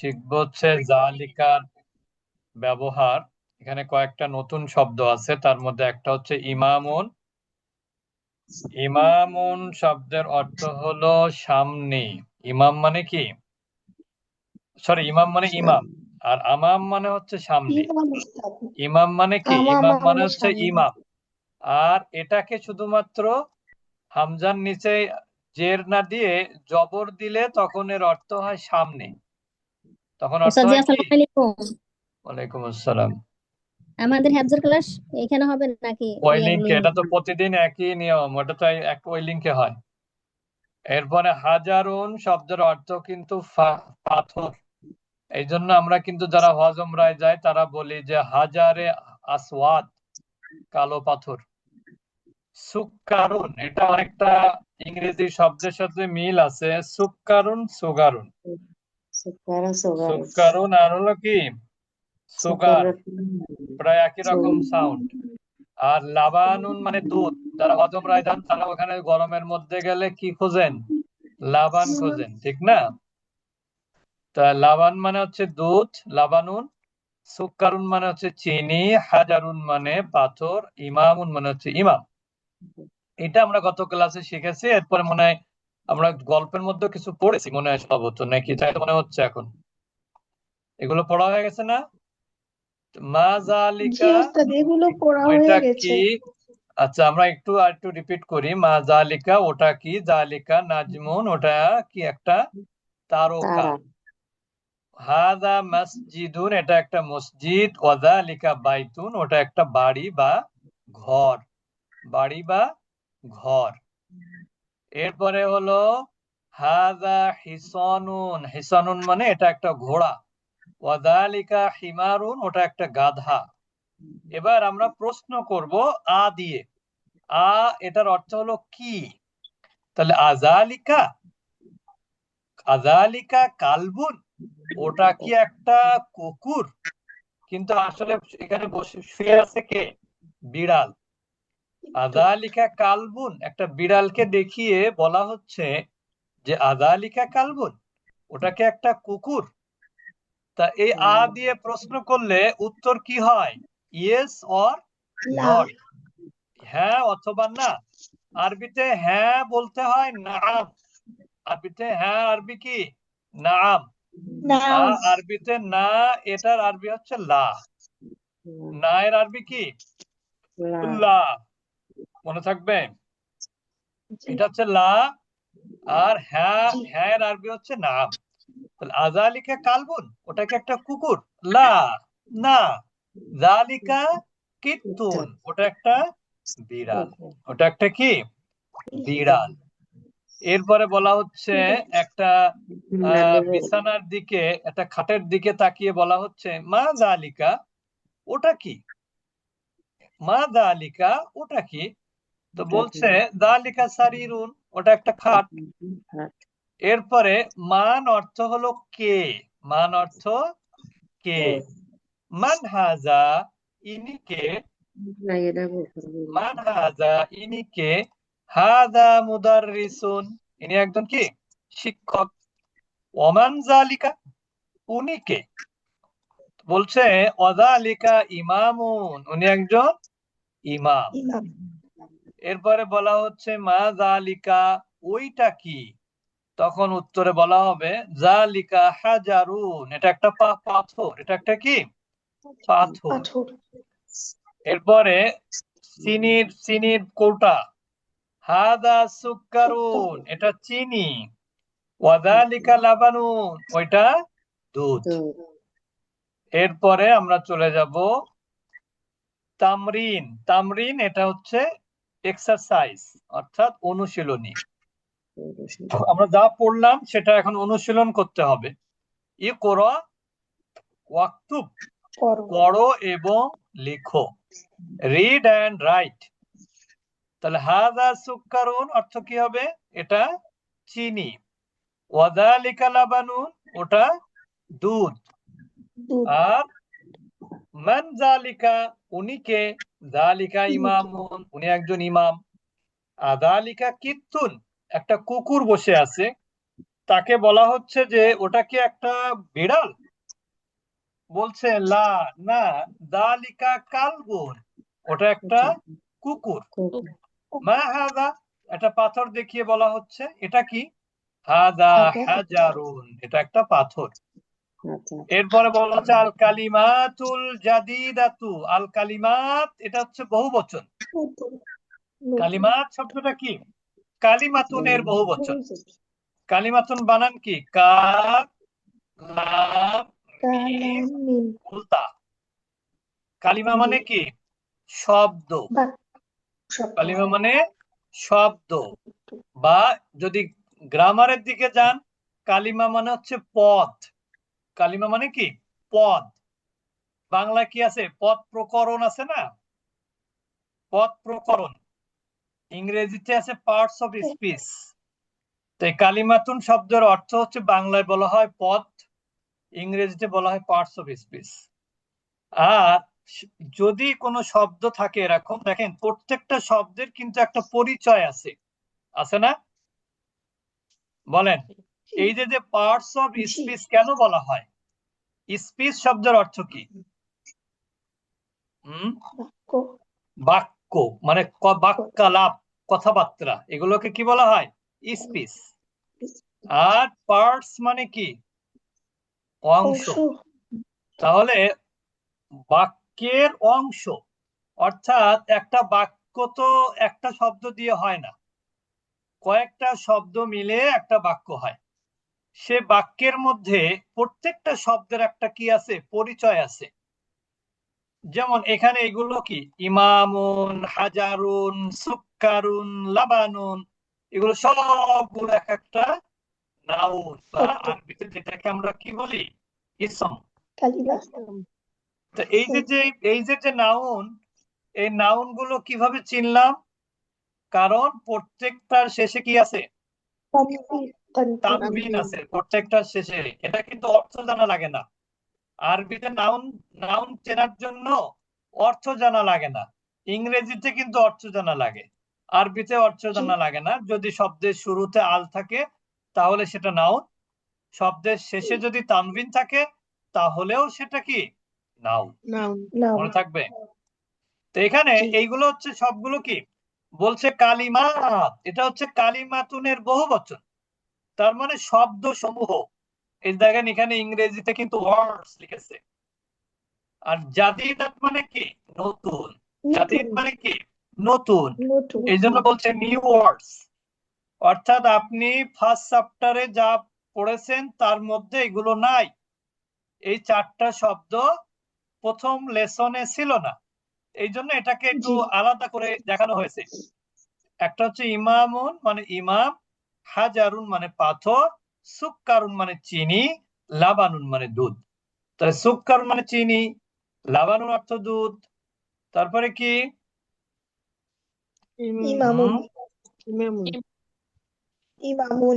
শিখব হচ্ছে জালিকার ব্যবহার। এখানে কয়েকটা নতুন শব্দ আছে তার মধ্যে একটা হচ্ছে ইমামুন। ইমামুন শব্দের অর্থ হলো সামনে। ইমাম মানে কি? সরি ইমাম মানে ইমাম আর আমাম মানে হচ্ছে সামনে। ইমাম মানে কি? ইমাম মানে হচ্ছে ইমাম। আর এটাকে শুধুমাত্র হামজার নিচে জের না দিয়ে জবর দিলে তখন এর অর্থ হয় সামনে। তখন ওয়ালাইকুম আসসালাম আমাদের ক্লাস এখানে হবে নাকি? ওই লিঙ্কে এটা তো প্রতিদিন একই নিয়ম ওটা তো এক ওই লিঙ্কে হয়। এরপরে হাজারুন শব্দের অর্থ কিন্তু পাথর। এই জন্য আমরা কিন্তু যারা হজ উমরায় যায় তারা বলি যে হাজারে আসওয়াদ কালো পাথর। সুক্কারুন এটা অনেকটা ইংরেজি শব্দের সাথে মিল আছে। সুক্কারুন সুগারুন। সুকারা আর হলো কি সুগার প্রায় একই রকম সাউন্ড আর লাবানুন মানে দুধ যারা হজ উমরায় যান তারা ওখানে গরমের মধ্যে গেলে কি খোঁজেন লাবান খোঁজেন ঠিক না তা লাবান মানে হচ্ছে দুধ লাবানুন সুক্কারুন মানে হচ্ছে চিনি হাজারুন মানে পাথর ইমামুন মানে হচ্ছে ইমাম এটা আমরা গত ক্লাসে শিখেছি এরপরে মনে হয় আমরা গল্পের মধ্যে কিছু পড়েছি মনে হয় সম্ভবত নাকি তাই মনে হচ্ছে এখন? এগুলো পড়া হয়ে গেছে না? মা জালিকা এগুলো পড়া হয়ে গেছে। আচ্ছা আমরা একটু আর একটু রিপিট করি। মা জালিকা ওটা কি? জালিকা নাজমুন ওটা কি একটা? তারকা। তারা। হাদা মসজিদুন এটা একটা মসজিদ। ওয়াজালিকা বাইতুন ওটা একটা বাড়ি বা ঘর। বাড়ি বা ঘর। এরপরে হলো হাদা হিসানুন হিসানুন মানে এটা একটা ঘোড়া। ওয়াজালিকা হিমারুন ওটা একটা গাধা। এবার আমরা প্রশ্ন করব আ দিয়ে। আ এটার অর্থ হলো কি? তাহলে আজালিকা আজালিকা কালবুন, ওটা কি একটা কুকুর? কিন্তু আসলে এখানে বসে শুয়ে আছে কে? বিড়াল। আজালিকা কালবুন একটা বিড়ালকে দেখিয়ে বলা হচ্ছে যে আজালিকা কালবুন ওটাকে একটা কুকুর। তা এই আ দিয়ে প্রশ্ন করলে উত্তর কি হয়? ইয়েস অর নট হ্যাঁ অথবা না। আরবিতে হ্যাঁ বলতে হয় নাম। আরবিতে হ্যাঁ আরবি কি? নাম। নাম। আরবিতে না এটার আরবি হচ্ছে লা। না এর আরবি কি? লা। মনে থাকবে? এটা হচ্ছে লা আর হ্যাঁ হ্যাঁ এর আরবি হচ্ছে নাম তাহলে আজালিকা কালবুন ওটা কি একটা কুকুর লা না। জালিকা কিত্তুন ওটা একটা বিড়াল। ওটা একটা কি? বিড়াল। এরপরে বলা হচ্ছে একটা বিছানার দিকে একটা খাটের দিকে তাকিয়ে বলা হচ্ছে মা জালিকা ওটা কি? মা জালিকা ওটা কি? তো বলছে জালিকা সারিরুন ওটা একটা খাট। এরপরে মান অর্থ হলো কে? মান অর্থ কে? মান হাজা ইনি কে? মান হাজা ইনি কে? হাদা মুদাররিসুন। ইনি একজন কি? শিক্ষক। ওমান জালিকা উনি কে? বলছে অজালিকা ইমামুন। উনি একজন ইমাম। এরপরে বলা হচ্ছে মা জালিকা ওইটা কি? তখন উত্তরে বলা হবে জালিকা হাজারুন। এটা একটা পাথর। এটা একটা কি? পাথর। এরপরে চিনির চিনির কৌটা। হাদা সুক্কারুন। এটা চিনি। ওয়াদালিকা লাবানুন। ওইটা দুধ। এরপরে আমরা চলে যাব তামরিন। তামরিন এটা হচ্ছে এক্সারসাইজ অর্থাৎ অনুশীলনী। আমরা যা পড়লাম সেটা এখন অনুশীলন করতে হবে। ই করা ওয়াক্তুব করো। এবং লেখো। রিড অ্যান্ড রাইট তাহলে হাদা সুক্কারুন অর্থ কি হবে? এটা চিনি। ওয়াদালিকা লাবানুন ওটা দুধ। আর মান জালিকা উনি কে জালিকা ইমামুন উনি একজন ইমাম। আদালিকা কিত্তুন একটা কুকুর বসে আছে। তাকে বলা হচ্ছে যে ওটা কি একটা বিড়াল? বলছে লা না দালিকা কালবুন ওটা একটা কুকুর। কুকুর। মা হাদা একটা পাথর দেখিয়ে বলা হচ্ছে এটা কি? হাদা হাজারুন এটা একটা পাথর। আচ্ছা এরপরে বলা হচ্ছে আল কালিমাতুল জাদিদাতু। আল কালিমাত এটা হচ্ছে বহুবচন নতুন কালিমাত শব্দটা কি? কালিমাতুনের বহুবচন কালিমাতুন বানান কি? মিম উল্টা কালিমা মানে কি? শব্দ। কালিমা মানে শব্দ। বা যদি গ্রামারের দিকে যান কালিমা মানে হচ্ছে পদ কালিমা মানে কি? পদ। বাংলা কি আছে? পদ প্রকরণ আছে না? পদ প্রকরণ। ইংরেজিতে আছে পার্টস অফ স্পিচ তো এই কালিমাতুন শব্দের অর্থ হচ্ছে বাংলায় বলা হয় পদ, ইংরেজিতে বলা হয় পার্টস অফ স্পিচ আর যদি কোনো শব্দ থাকে এরকম, দেখেন প্রত্যেকটা শব্দের কিন্তু একটা পরিচয় আছে। আছে না? বলেন, এই যে যে পার্টস অফ। স্পিচ কেন বলা হয়? স্পিচ শব্দের অর্থ কি? হুম? বাক্য। মানে বাক্যালাপ কথাবার্তা এগুলোকে কি বলা হয়? স্পিচ। আর পার্টস মানে কি? অংশ। তাহলে বাক্যের অংশ অর্থাৎ একটা বাক্য তো একটা শব্দ দিয়ে হয় না। কয়েকটা শব্দ মিলে একটা বাক্য হয়। সে বাক্যের মধ্যে প্রত্যেকটা শব্দের একটা কি আছে? পরিচয় আছে। যেমন এখানে এগুলো কি? ইমামুন হাজারুন সুক্কারুন লাবানুন এগুলো সবগুলো এক একটা নাউন বা আরবিতে যেটাকে আমরা কি বলি? ইসম। তো এই যে যে এই যে যে নাউন এই নাউনগুলো কীভাবে চিনলাম? কারণ প্রত্যেকটার শেষে কি আছে? তানবিন আছে প্রত্যেকটার শেষে। এটা কিন্তু অর্থ জানা লাগে না। আরবিতে নাউন নাউন চেনার জন্য অর্থ জানা লাগে না। ইংরেজিতে কিন্তু অর্থ জানা লাগে। আরবিতে অর্থ জানা লাগে না। যদি শব্দের শুরুতে আল থাকে তাহলে সেটা নাউন শব্দের শেষে যদি তানবিন থাকে তাহলেও সেটা কি? নাউন মনে থাকবে? তো এখানে এইগুলো হচ্ছে সবগুলো কি? বলছে কালিমা। এটা হচ্ছে কালিমাতুনের বহু বচন তার মানে শব্দ সমূহ এই দেখেন এখানে ইংরেজিতে কিন্তু ওয়ার্ডস লিখেছে। আর জাদিদাত মানে কি? নতুন। জাদিদ মানে কি? নতুন। এই জন্য বলছে নিউ ওয়ার্ডস অর্থাৎ আপনি ফার্স্ট চ্যাপ্টারে যা পড়েছেন তার মধ্যে এগুলো নাই। এই চারটা শব্দ প্রথম লেসনে ছিল না। এই জন্য এটাকে একটু আলাদা করে দেখানো হয়েছে। একটা হচ্ছে ইমামুন মানে ইমাম হাজারুন মানে পাথর সুক্কারুন মানে চিনি লাবানুন মানে দুধ। তাহলে সুক্কারুন মানে চিনি লাবানুন অর্থ দুধ। তারপরে কি? ইমামুন।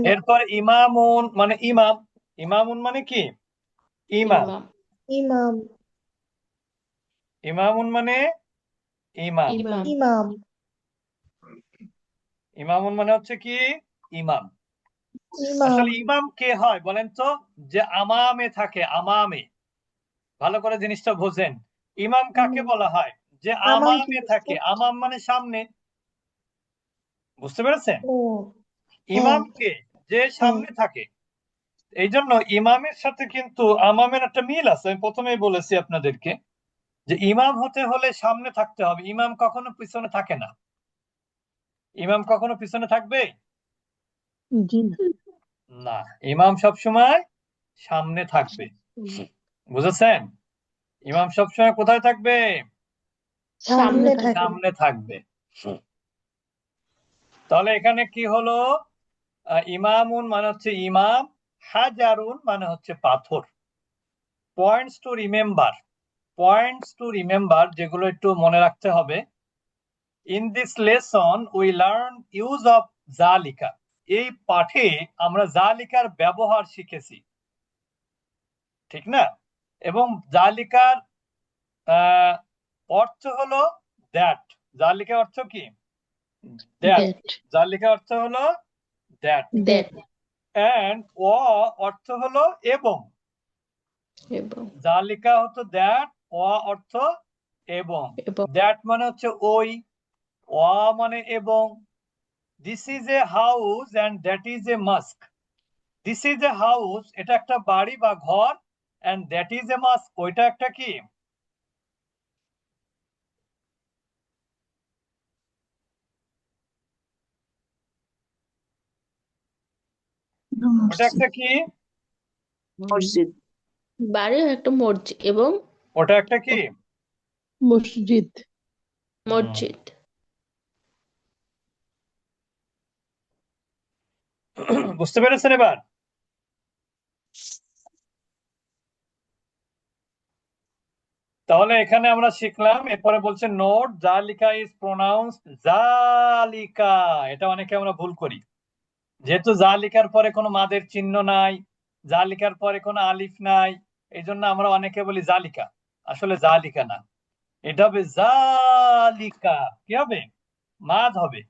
এরপর ইমামুন মানে ইমাম। ইমামুন মানে কি? ইমাম। ইমাম। ইমামুন মানে ইমাম। ইমাম। ইমামুন মানে হচ্ছে কি? ইমাম। ইমাম। আসলে ইমাম কে হয় বলেন তো? যে আমামে থাকে আমামে। ভালো করে জিনিসটা বোঝেন। ইমাম কাকে বলা হয়? যে আমামে থাকে। আমাম মানে সামনে। বুঝতে পেরেছেন? ইমাম কে? যে সামনে থাকে। এই জন্য ইমামের সাথে কিন্তু আমামের একটা মিল আছে। আমি প্রথমেই বলেছি আপনাদেরকে যে ইমাম হতে হলে সামনে থাকতে হবে। ইমাম কখনো পিছনে থাকে না। ইমাম কখনো পিছনে থাকবে? না। ইমাম সবসময় সামনে থাকবে। বুঝেছেন? ইমাম সবসময় কোথায় থাকবে? সামনে সামনে থাকবে। তাহলে এখানে কি হলো? ইমামুন মানে হচ্ছে ইমাম হাজারুন মানে হচ্ছে পাথর। Points to remember points to remember যেগুলো একটু মনে রাখতে হবে। In this lesson we learn use of জালিকা। এই পাঠে আমরা যা জালিকার ব্যবহার শিখেছি ঠিক না? এবং জালিকার আহ, অর্থ হলো দ্যাট জালিকা অর্থ কি? দ্যাট জালিকা অর্থ হলো দ্যাট অ্যান্ড অ অর্থ হলো এবং। এবং। জালিকা হতো দ্যাট অ অর্থ এবং। এবং। দ্যাট মানে হচ্ছে ওই অ মানে এবং। This is a house and that is a mask this is a house এটা একটা বাড়ি বা ঘর and that is a mask ওইটা একটা কি? ওটা একটা কি? মসজিদ। বাড়ি একটা মসজিদ এবং ওটা একটা কি? মসজিদ। মসজিদ। বুঝতে পেরেছেন এবার? তাহলে এখানে আমরা শিখলাম, এরপরে বলছে নোট জালিকা ইজ প্রোনাউন্স জালিকা এটা অনেকে আমরা ভুল করি। যেহেতু জালিকার পরে কোনো মাদের চিহ্ন নাই জালিকার পরে কোনো আলিফ নাই, এই জন্য আমরা অনেকে বলি জালিকা আসলে জালিকা না। এটা হবে জালিকা কি হবে? মাদ হবে।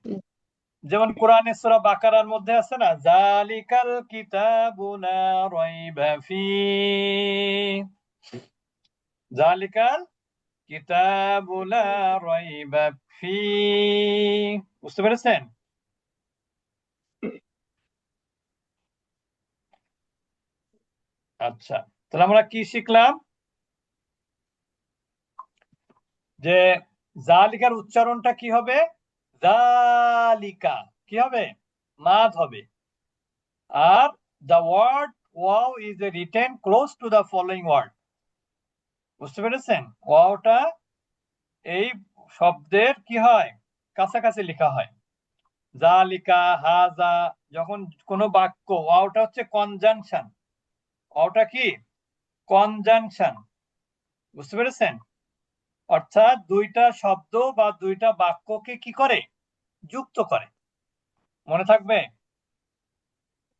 যেমন কোরআনে সূরা বাকারার মধ্যে আছে না, জালিকাল কিতাবু লা রাইবা ফি। জালিকাল কিতাবু লা রাইবা ফি। বুঝতে পেরেছেন? আচ্ছা তাহলে আমরা কি শিখলাম? যে জালিকার উচ্চারণটা কি হবে? জালিকা কি হবে? মাদ হবে। আর the word word is a written close to the following word বুঝতে পেরেছেন? ওয়াওটা এই শব্দের কি হয়? কাছাকাছি লেখা হয়। জালিকা হাজা, যখন কোনো বাক্য ওয়াওটা হচ্ছে কনজাংশন ওয়াওটা কি? কনজাংশন বুঝতে পেরেছেন? অর্থাৎ দুইটা শব্দ বা দুইটা বাক্যকে কি করে? যুক্ত করে। মনে থাকবে?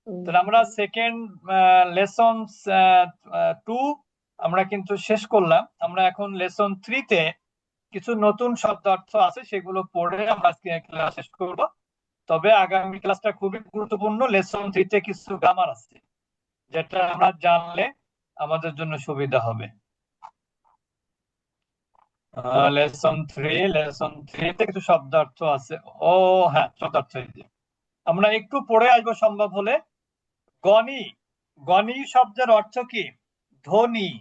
তাহলে আমরা সেকেন্ড লেসন টু আমরা কিন্তু শেষ করলাম। আমরা এখন লেসন থ্রিতে কিছু নতুন শব্দ অর্থ আছে সেগুলো পড়ে আমরা আজকে ক্লাস শেষ করব। তবে আগামী ক্লাসটা খুবই গুরুত্বপূর্ণ। লেসন থ্রিতে কিছু গ্রামার আছে যেটা আমরা জানলে আমাদের জন্য সুবিধা হবে। লেসন থ্রি লেসন থ্রিতে কিছু শব্দার্থ আছে। ও হ্যাঁ শব্দার্থ আমরা একটু পড়ে আসব সম্ভব হলে। গনি গনি শব্দের অর্থ কি? ধনী।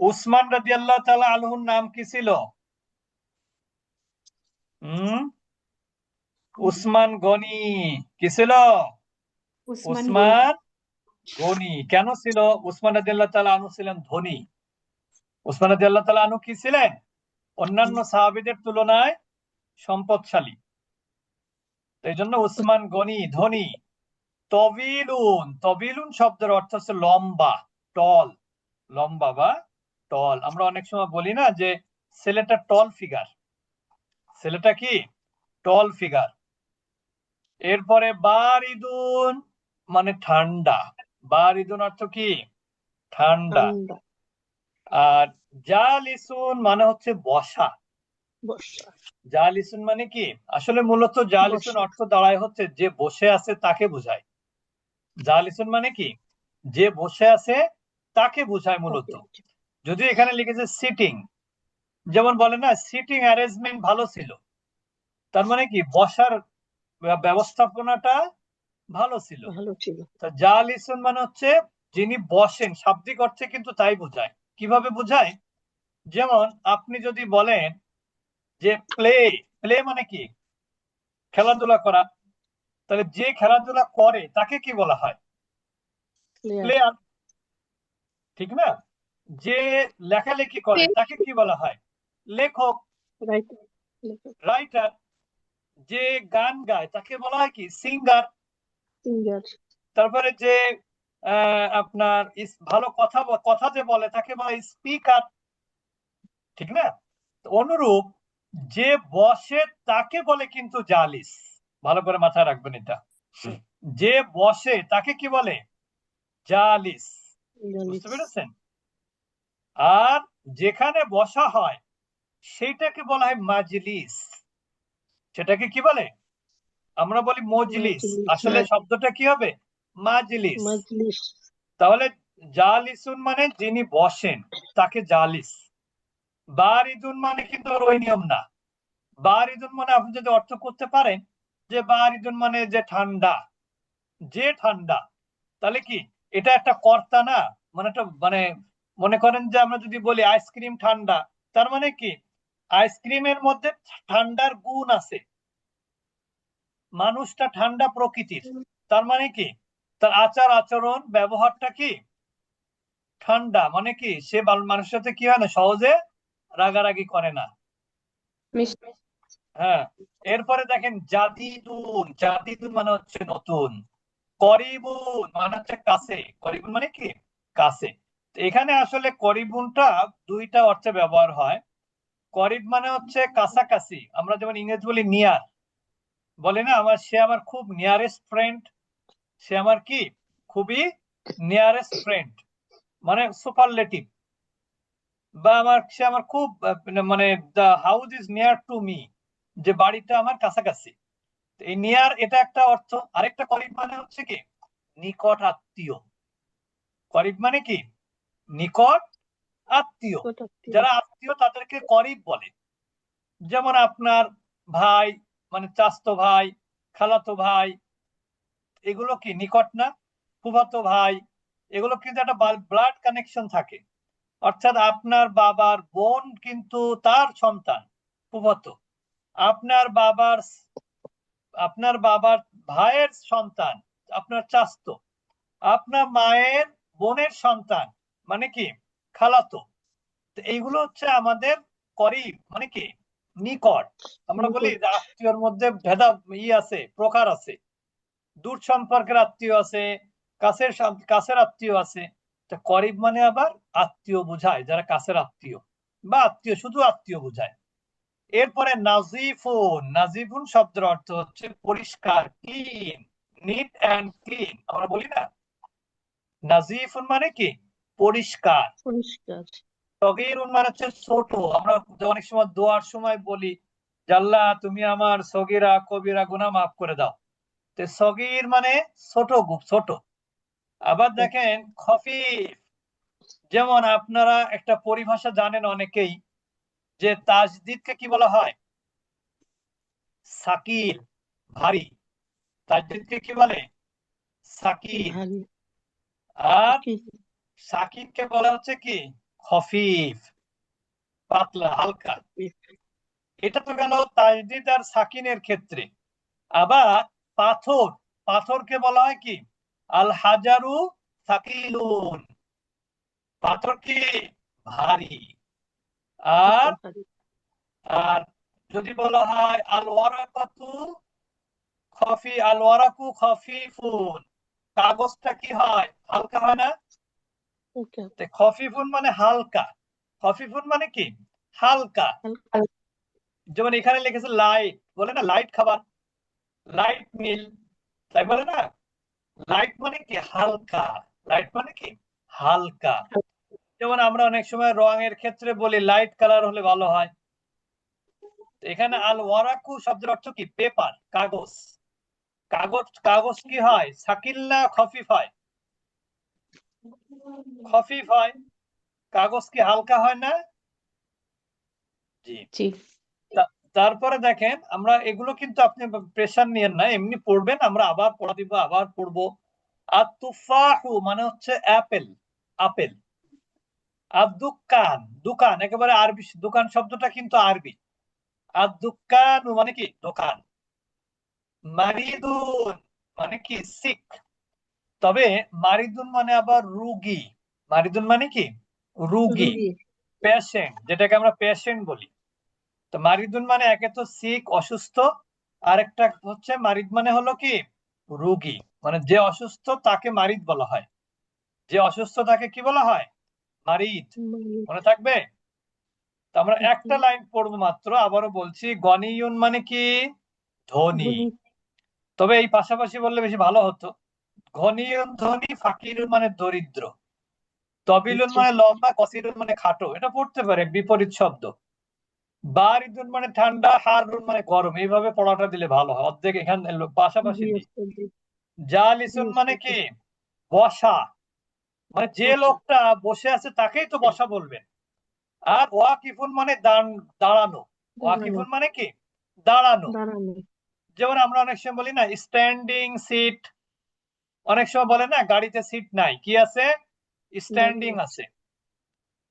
উসমান রাদিয়াল্লাহু তাআলা আনহুর নাম কি ছিল? হুম? উসমান গনি। কি ছিল? উসমান গনি। কেন ছিল? উসমান রাদিয়াল্লাহু তাআলা আনহু ছিলেন ধনী। উসমান রাদিয়াল্লাহু তাআলা আনু কি ছিলেন? অন্যান্য সাহাবীদের তুলনায় সম্পদশালী। এই জন্য উসমান গনি, ধনী, তবিলুন তবিলুন শব্দের অর্থ হচ্ছে লম্বা টল লম্বা বা টল আমরা অনেক সময় বলি না যে ছেলেটা টল ফিগার ছেলেটা কি? টল ফিগার এরপরে বারিদুন মানে ঠান্ডা। বারিদুন অর্থ কি? ঠান্ডা। আর জালিসুন মানে হচ্ছে বসা। বর্ষা জালিসুন মানে কি? আসলে মূলত জালিসুন বসা। অর্থ দাঁড়ায় হচ্ছে যে বসে আছে তাকে বোঝায়। জালিসুন মানে কি? যে বসে আছে তাকে বোঝায় মূলত। যদি এখানে লিখেছে সিটিং যেমন বলে না সিটিং অ্যারেঞ্জমেন্ট ভালো ছিল। তার মানে কি? বসার ব্যবস্থাপনাটা ভালো ছিল। ভালো ছিল। তা জালিসুন মানে হচ্ছে যিনি বসেন শাব্দিক অর্থে কিন্তু তাই বোঝায়। কীভাবে বোঝায়? যেমন আপনি যদি বলেন যে প্লে প্লে মানে কি? খেলাধুলা করা। তাহলে যে খেলাধুলা করে তাকে কি বলা হয়? প্লেয়ার ঠিক না? যে লেখালেখি করে তাকে কি বলা হয়? লেখক। রাইটার যে গান গায় তাকে বলা হয় কি? Singer Singer. তারপরে যে আপনার ভালো কথা কথা যে বলে তাকে বলে স্পিকার। ঠিক না? অনুরূপ যে বসে তাকে বলে কিন্তু জালিস। ভালো করে মাথায় রাখবেন এটা। যে বসে তাকে কি বলে? জালিস। বুঝতে পেরেছেন? আর যেখানে বসা হয় সেইটাকে বলা হয় মাজলিস। সেটাকে কি বলে? আমরা বলি মজলিস আসলে হ্যাঁ। শব্দটা কি হবে? মাজলিস। মাজলিস। তাহলে জালিসুন মানে যিনি বসেন তাকে জালিস। বারিদুন মানে কিন্তু ওই নিয়ম না। বারিদুন মানে আপনি যদি অর্থ করতে পারেন যে বারিদুন মানে যে ঠান্ডা যে ঠান্ডা তাহলে কি এটা একটা কর্তা না? মানে একটা মানে মনে করেন যে আমরা যদি বলি আইসক্রিম ঠান্ডা তার মানে কি? আইসক্রিমের মধ্যে ঠান্ডার গুণ আছে। মানুষটা ঠান্ডা প্রকৃতির। তার মানে কি? তার আচার আচরণ ব্যবহারটা কি? ঠান্ডা মানে কি? সে বাল- মানুষের সাথে কি হয় না? সহজে রাগারাগি করে না। হ্যাঁ। এরপরে দেখেন জাদিদুন জাদিদুন মানে হচ্ছে নতুন। করিবুন মানে হচ্ছে কাছে। করিবুন মানে কি? কাছে। এখানে আসলে করিবুনটা দুইটা অর্থে ব্যবহার হয়। করিব মানে হচ্ছে কাছাকাছি। আমরা যেমন ইংরেজি বলি নিয়ার বলে না? আমার সে আমার খুব নিয়ারেস্ট ফ্রেন্ড সে আমার কি? খুবই নিয়ারেস্ট ফ্রেন্ড মানে সুপারলেটিভ বা আমার সে আমার খুব মানে the house is near to me যে বাড়িটা আমার কাছাকাছি। এই নিয়ার এটা একটা অর্থ আরেকটা করিব মানে হচ্ছে কি? নিকট আত্মীয়। করিব মানে কি? নিকট আত্মীয়। যারা আত্মীয় তাদেরকে করিব বলে। যেমন আপনার ভাই মানে চাস্তো ভাই খালাতো ভাই এগুলো কি নিকট না? ফুফাতো ভাই এগুলো কিন্তু একটা ব্লাড কানেকশন থাকে। অর্থাৎ আপনার বাবার বোন কিন্তু তার সন্তান ফুফাতো। আপনার বাবার আপনার বাবার ভাইয়ের সন্তান আপনার চাস্তো আপনার মায়ের বোনের সন্তান মানে কি? খালাতো। তো এইগুলো হচ্ছে আমাদের করিব মানে কি? নিকট। আমরা বলি আত্মীয়র মধ্যে ভেদা ই আছে প্রকার আছে। দূর সম্পর্কের আত্মীয় আছে কাছের কাছের আত্মীয় আছে। তো করিব মানে আবার আত্মীয় বোঝায় যারা কাছের আত্মীয় বা আত্মীয় শুধু আত্মীয় বোঝায়। এরপরে নাজিফুন নাজিফুন শব্দের অর্থ হচ্ছে পরিষ্কার ক্লিন নিট অ্যান্ড ক্লিন আমরা বলি না? নাজিফুন মানে কি? পরিষ্কার। পরিষ্কার। সগীরুন মানে হচ্ছে ছোট। আমরা অনেক সময় দোয়ার সময় বলি আল্লাহ তুমি আমার সগিরা কবিরা গুনাহ মাফ করে দাও। সগীর মানে ছোট ছোট। আবার দেখেন খফিফ যেমন আপনারা একটা পরিভাষা জানেন অনেকেই যে তাজদিদকে কি বলা হয়? সাকিল ভারী। তাজদিদকে কি বলে? সাকিল। আর কি সাকিবকে বলা হচ্ছে কি? খফিফ। পাতলা হালকা। এটা তো গেল তাজদিদ আর সাকিনের ক্ষেত্রে। আবার পাথর। পাথরকে বলা হয় কি? আল হাজারু সাকিলুন। পাথর কি? ভারী। আর আর যদি বলা হয় আল ওয়ারাকাতু খফি আল ওয়ারাকু খফিফুন। কাগজটা কি হয়? হালকা হয় না? ওকে তো খফিফুন মানে হালকা। খফিফুন মানে কি? হালকা। হালকা। যেমন এখানে লিখেছে লাইট। বলে না লাইট খাবার। লাইট মিল তাই বলে না? লাইট মানে কি? হালকা। লাইট মানে কি? হালকা। যেমন আমরা অনেক সময় রঙের ক্ষেত্রে বলি লাইট কালার হলে ভালো হয়। এখানে আল ওয়ারাকু শব্দের অর্থ কি? পেপার, কাগজ। কাগজ কাগজ কি হয়? সাকিল্লা খফিফ হয়। খফিফ হয়। কাগজ কি হালকা হয় না? জি। তারপরে দেখেন আমরা এগুলো কিন্তু আপনি প্রেশার নিয়েন না এমনি পড়বেন আমরা আবার পড়া দিব আবার পড়ব। আর তুফাহু মানে হচ্ছে অ্যাপেল আপেল আর দুকান দোকান একেবারে আরবি দোকান শব্দটা কিন্তু আরবি। আর দুকান মানে কি? দোকান। মারিদুন মানে কি? সিক তবে মারিদুন মানে আবার রুগী। মারিদুন মানে কি? রুগী। রুগী। পেশেন্ট যেটাকে আমরা পেশেন্ট বলি। তো মারিদুন মানে একে তো সিক অসুস্থ আরেকটা হচ্ছে মারিদ মানে হলো কি? রোগী। মানে যে অসুস্থ তাকে মারিদ বলা হয়। যে অসুস্থ তাকে কি বলা হয়? মারিদ। মনে থাকবে? তো আমরা একটা লাইন পড়ব মাত্র আবারও বলছি গনিয়ুন মানে কি? ধনী। তবে এই পাশাপাশি বললে বেশি ভালো হতো। ঘনিয়ুন ধনী ফাকিরুন মানে দরিদ্র। তবিলুন আচ্ছা। মানে লম্বা কসিরুন মানে খাটো। এটা পড়তে পারে বিপরীত শব্দ। বারিদুন মানে ঠান্ডা হারুন মানে গরম। এইভাবে পড়াটা দিলে ভালো হয়। অর্ধেক এখানে পাশাপাশি জালিসুন মানে কি? বসা। মানে যে লোকটা বসে আছে তাকেই তো বসা বলবেন। আর ওয়াকিফুন মানে দাঁড়- দাঁড়ানো। ওয়াকিফুন মানে কি? দাঁড়ানো। যেমন আমরা অনেক সময় বলি না স্ট্যান্ডিং সিট অনেক সময় বলে না গাড়িতে সিট নাই। কি আছে? স্ট্যান্ডিং আছে।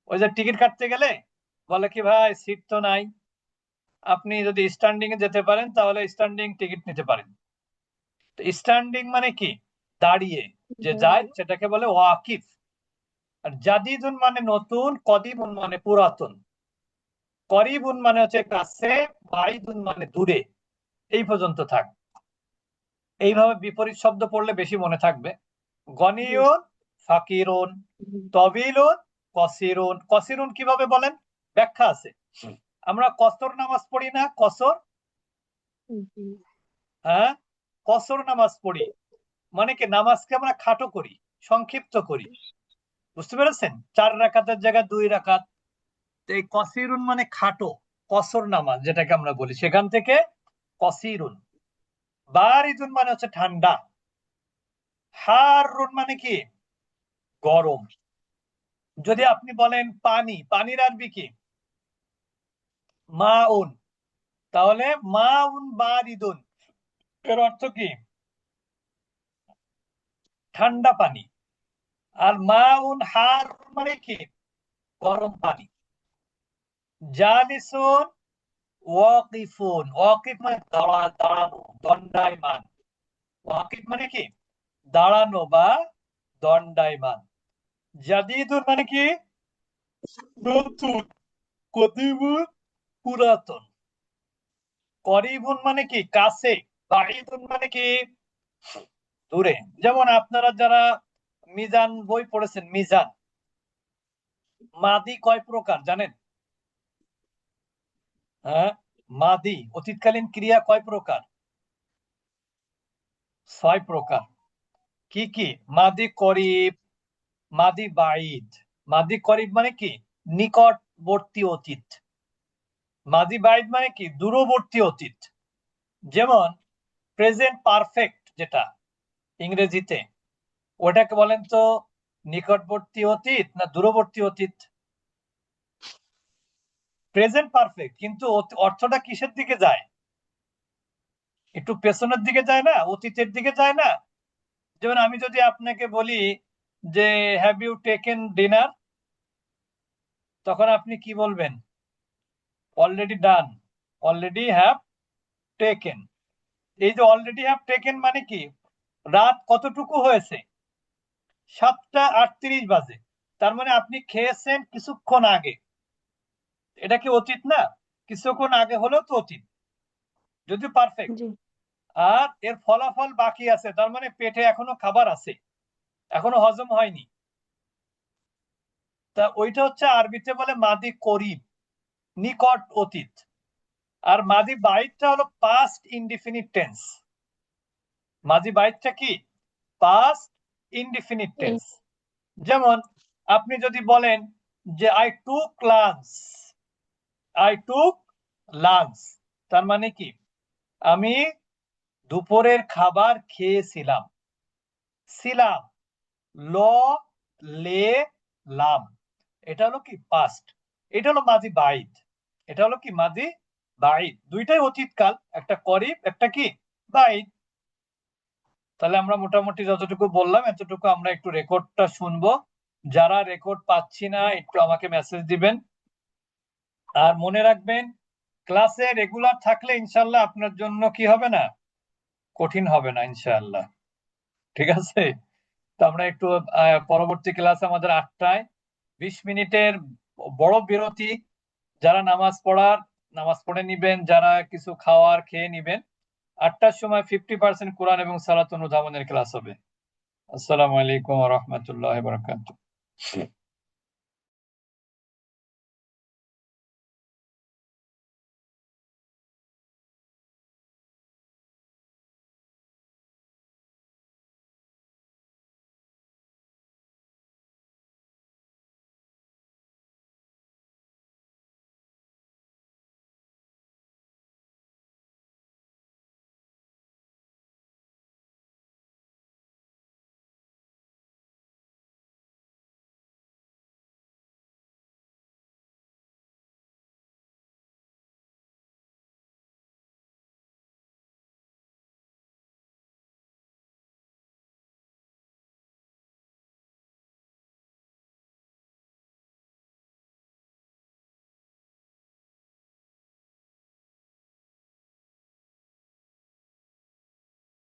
ওই যে টিকিট কাটতে গেলে বলে কি ভাই সিট তো নাই। আপনি যদি স্ট্যান্ডিং এ যেতে পারেন তাহলে স্ট্যান্ডিং টিকিট নিতে পারেন। তো স্ট্যান্ডিং মানে কি? দাঁড়িয়ে। যে যায় সেটাকে বলে ওয়াকিফ। আর জাদিদুন মানে নতুন কদিমুন মানে পুরাতন। করিবুন মানে হচ্ছে কাছে বাইদুন মানে দূরে। এই পর্যন্ত থাক। এইভাবে বিপরীত শব্দ পড়লে বেশি মনে থাকবে। গনিয়ুন ফাকিরুন তবিলুন কসিরুন। কসিরুন কীভাবে বলেন? ব্যাখ্যা আছে। আমরা কসর নামাজ পড়ি না কসর? হ্যাঁ? কসর নামাজ পড়ি। মানে কি নামাজকে আমরা খাটো করি সংক্ষিপ্ত করি। বুঝতে পেরেছেন? চার রাকাতের জায়গায় দুই রাকাত। এই কসিরুন মানে খাটো কসর নামাজ যেটাকে আমরা বলি। সেখান থেকে কসিরুন। বারিদুন মানে হচ্ছে ঠান্ডা। হারুন মানে কি? গরম। যদি আপনি বলেন পানি পানির আরবি কি? মাউন। তাহলে মাউন বারিদুন। এর অর্থ কি? ঠান্ডা পানি। আর মাউন হার মানে কি? গরম পানি। জালিসুন ওয়াকিফুন। ওয়াকিফ মানে দাঁড়া দাঁড়ানো, দণ্ডায়মান। ওয়াকিফ মানে কি? দাঁড়ানো বা দণ্ডায়মান। জাদিদুন মানে কি? নতুন, কদিমুন পুরাতন। করিবুন মানে কি? কাছে। বাঈদুন মানে কি? দূরে। যেমন আপনারা যারা মিজান বই পড়েছেন, মিজান। মাদি কয় প্রকার জানেন? হ্যাঁ? মাদি, অতীতকালীন ক্রিয়া কয় প্রকার? ছয় প্রকার। কি কি? মাদি করিব, মাদি বাইদ মাদি করিব মানে কি? নিকটবর্তী অতীত। মাদি বাইদ মানে কি? দূরবর্তী অতীত। যেমন প্রেজেন্ট পারফেক্ট যেটা ইংরেজিতে, ওটাকে বলেন তো নিকটবর্তী অতীত না দূরবর্তী অতীত? প্রেজেন্ট পারফেক্ট কিন্তু অর্থটা কিসের দিকে যায়? একটু পেছনের দিকে যায় না? অতীতের দিকে যায় না? যেমন আমি যদি আপনাকে বলি যে হ্যাভ ইউ টেকেন ডিনার তখন আপনি কি বলবেন? Already done already have taken এই যে অলরেডি হ্যাভ টেকেন মানে কি? রাত কতটুকু হয়েছে? সাতটা আটত্রিশ বাজে। তার মানে আপনি খেয়েছেন কিছুক্ষণ আগে। এটা কি অতীত না? কিছুক্ষণ আগে হলেও তো অতীত। যদি পারফেক্ট আর এর ফলাফল বাকি আছে। তার মানে পেটে এখনও খাবার আছে। এখনও হজম হয়নি। তা ওইটা হচ্ছে আরবিতে বলে মাদি করিব নিকট অতীত। আর মাদি বাইটটা হলো পাস্ট ইনডিফিনিট টেন্স মাদি বাইটটা কি? পাস্ট ইনডিফিনিট টেন্স যেমন আপনি যদি বলেন যে I took lunch I took lunch তার মানে কি? আমি দুপুরের খাবার খেয়েছিলাম। ছিলাম। ল লে লাম। এটা হলো কি? পাস্ট এটা হলো মাদি বাইদ। এটা হলো কি? মাদি বাইদ। দুইটাই অতীতকাল, একটা করিব, একটা কি? বাইদ। তাহলে আমরা মোটামুটি যতটুকু বললাম, এতটুকু আমরা একটু রেকর্ডটা শুনব। যারা রেকর্ড পাচ্ছি না, একটু আমাকে মেসেজ দিবেন। আর মনে রাখবেন, ক্লাসে রেগুলার থাকলে ইনশাল্লাহ আপনার জন্য কি হবে না? কঠিন হবে না ইনশাল্লাহ ঠিক আছে? তো আমরা একটু পরবর্তী ক্লাস আমাদের আটটায়। বিশ মিনিটের বড় বিরতি, যারা নামাজ পড়ার, নামাজ পড়ে নিবেন, যারা কিছু খাওয়ার খেয়ে নিবেন, আটটার সময় ফিফটি পার্সেন্ট কোরআন এবং সালাত অনুধাবনের ক্লাস হবে। আসসালামু আলাইকুম রহমতুল্লাহ বারাকাতুহ।